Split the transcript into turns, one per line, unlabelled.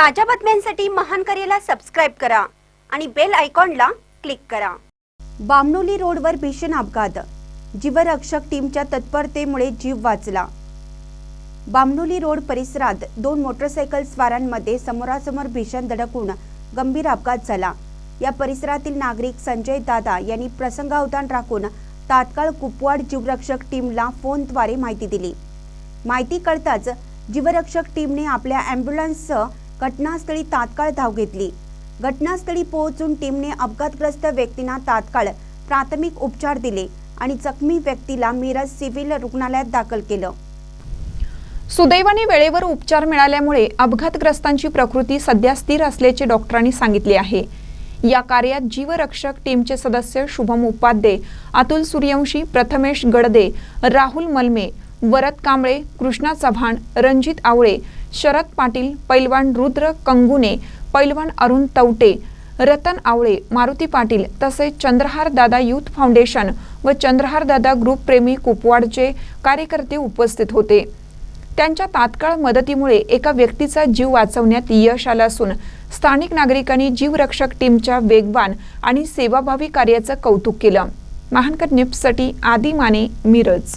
ताज्या बातम्यांसाठी महान करेला सबस्क्राईब करा आणि बेल आयकॉनला क्लिक करा. बामणोली रोडवर भीषण अपघात. जीवरक्षक टीमच्या तत्परतेमुळे जीव वाचला. बामणोली रोड परिसरात दोन मोटरसायकल स्वारांमध्ये समोरासमोर भीषण धडकून गंभीर अपघात झाला. या परिसरातील नागरिक संजय दादा यांनी प्रसंगावधान राखून तात्काळ कुपवाड जीवरक्षक टीमला फोनद्वारे माहिती दिली. माहिती कळताच जीवरक्षक टीमने आपल्या अँब्युलन्ससह घटनास्थळी तात्काळ धाव घेतली. घटनास्थळी पोहोचून टीमने अपघातग्रस्त व्यक्तींना तात्काळ प्राथमिक उपचार दिले आणि जखमी व्यक्तीला मिरज सिव्हिल रुग्णालयात दाखल केलं.
सुदैवाने वेळेवर उपचार मिळाल्यामुळे अपघातग्रस्तांची प्रकृती सध्या स्थिर असल्याचे डॉक्टरांनी सांगितले आहे. या कार्यात जीवरक्षक टीमचे सदस्य शुभम उपाध्ये अतुल सूर्यवंशी प्रथमेश गडदे राहुल मलमे वरद कांबळे कृष्णा चव्हाण रणजित आवळे शरद पाटील पैलवान रुद्र कंगुने पैलवान अरुण तवटे रतन आवळे मारुती पाटील तसेच चंद्रहार दादा युथ फाउंडेशन व चंद्रहार दादा ग्रुप प्रेमी कुपवाडचे कार्यकर्ते उपस्थित होते. त्यांच्या तात्काळ मदतीमुळे एका व्यक्तीचा जीव वाचवण्यात यश आलं असून स्थानिक नागरिकांनी जीवरक्षक टीमच्या वेगवान आणि सेवाभावी कार्याचं कौतुक केलं. महानकर निप्ससाठी आदी माने मिरज.